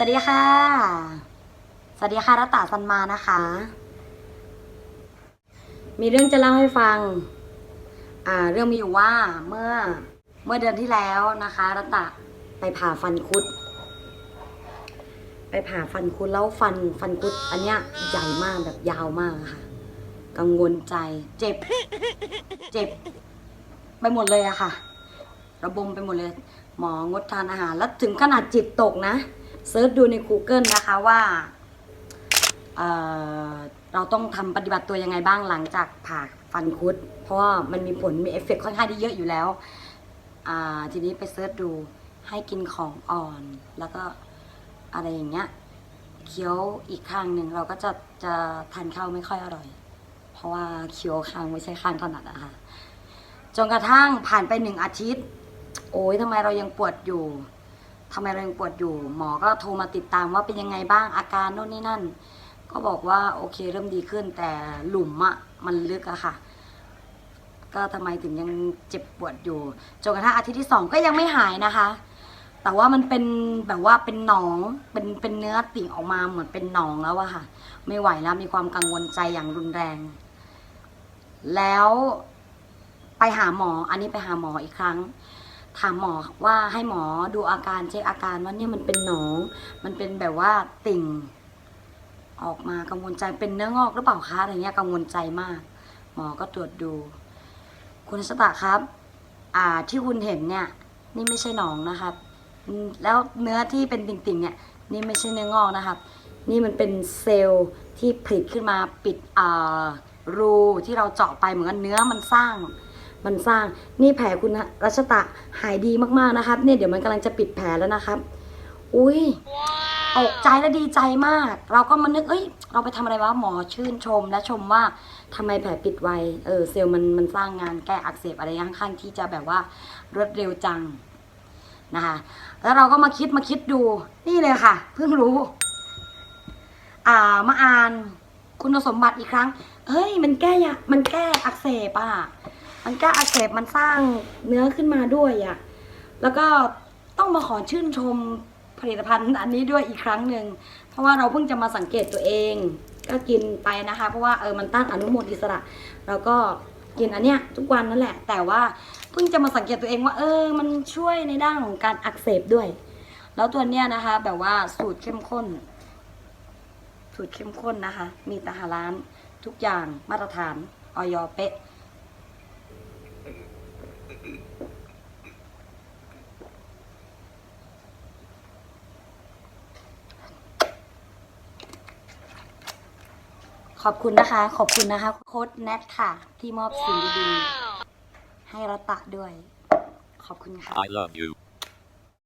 สวัสดีค่ะ สวัสดีค่ะรัตตาสันมานะคะ มีเรื่องจะเล่าให้ฟัง อ่า เรื่องมีอยู่ว่าเมื่อเมื่อเดือนที่แล้วนะคะรัตตะไปผ่าฟันคุด ไปผ่าฟันคุดแล้วฟันฟันคุด อันเนี้ยใหญ่มากแบบยาวมากค่ะ กังวลใจ เจ็บ เจ็บ ไปหมดเลยอะค่ะ ระบมไปหมดเลย หมองดทานอาหารแล้วถึงขนาดจิตตกนะ เซิร์ชดูใน Google นะคะว่าเเราต้องทำปฏิบัติตัวยังไงบ้างหลังจากผ่าฟันคุด เพราะว่ามันมีผลมีเอฟเฟกต์ค่อนข้างที่เยอะอยู่แล้วทีนี้ไปเซิร์ชดูให้กินของอ่อน แล้วก็อะไรอย่างเงี้ยเคี้ยวอีกข้างหนึ่งเราก็จะจะทานข้าวไม่ค่อยอร่อย เพราะว่าเคี้ยวข้างไม่ใช่ข้างถนัดอะค่ะจนกระทั่งผ่านไปหนึ่งอาทิตย์ โอ้ยทำไมเรายังปวดอยู่ ทำไมเรายังปวดอยู่ หมอก็โทรมาติดตามว่าเป็นยังไงบ้างอาการโน่นนี่นั่น ก็บอกว่าโอเคเริ่มดีขึ้นแต่หลุมอะมันลึกอะค่ะ ก็ทำไมถึงยังเจ็บปวดอยู่จนกระทั่งอาทิตย์ที่สองก็ยังไม่หายนะคะ แต่ว่ามันเป็นแบบว่าเป็นหนองเป็นเป็นเนื้อติ่งออกมาเหมือนเป็นหนองแล้วอะค่ะ ไม่ไหวแล้วมีความกังวลใจอย่างรุนแรง แล้วไปหาหมอ อันนี้ไปหาหมออีกครั้ง ถามหมอว่าให้หมอดูอาการเช็คอาการว่าเนี่ยมันเป็นหนอง มันเป็นแบบว่าติ่ง ออกมากังวลใจเป็นเนื้องอกหรือเปล่าคะอะไรเงี้ยกังวลใจมาก หมอก็ตรวจดู คุณสตะครับ อ่าที่คุณเห็นเนี่ย นี่ไม่ใช่หนองนะครับ แล้วเนื้อที่เป็นติ่งๆเนี่ย นี่ไม่ใช่เนื้องอกนะครับ นี่มันเป็นเซลล์ที่ผลิตขึ้นมาปิดอ่ารูที่เราเจาะไปเหมือนกันเนื้อมันสร้าง มันสร้างนี่แผลคุณรัชตะหายดีมากๆนะครับ เนี่ยเดี๋ยวมันกำลังจะปิดแผลแล้วนะครับ อุ้ยตกใจและดีใจมาก เราก็มานึกเอ้ย เราไปทำอะไรวะหมอชื่นชม และชมว่าทำไมแผลปิดไวเออเซลล์มันมันสร้างงานแก้อักเสบอะไรค่อนข้างที่จะแบบว่ารวดเร็วจังนะคะแล้วเราก็มาคิดมาคิดดูนี่เลยค่ะ เพิ่งรู้ อ่ามาอ่านคุณสมบัติอีกครั้งเฮ้ย มันแก้ยะมันแก้อักเสบอะ มันก้อักเสบมันสร้างเนื้อขึ้นมาด้วยอะแล้วก็ต้องมาขอชื่นชมผลิตภัณฑ์อันนี้ด้วยอีกครั้งหนึ่งเพราะว่าเราเพิ่งจะมาสังเกตตัวเอง ก็กินไปนะคะ เพราะว่าเออมันต้านอนุมูลอิสระ แล้วก็กินอันเนี้ยทุกวันนั่นแหละ แต่ว่าเพิ่งจะมาสังเกตตัวเองว่า เออ มันช่วยในด้านของการอักเสบด้วย แล้วตัวเนี้ยนะคะ แบบว่าสูตรเข้มข้น สูตรเข้มข้นนะคะ มีตาหาร้านทุกอย่างมาตรฐานออยเป๊ะ ขอบคุณนะคะ ขอบคุณนะคะโค้ดแนทค่ะ ที่มอบสิ่งดีๆให้รัตะด้วย ขอบคุณค่ะ I love you.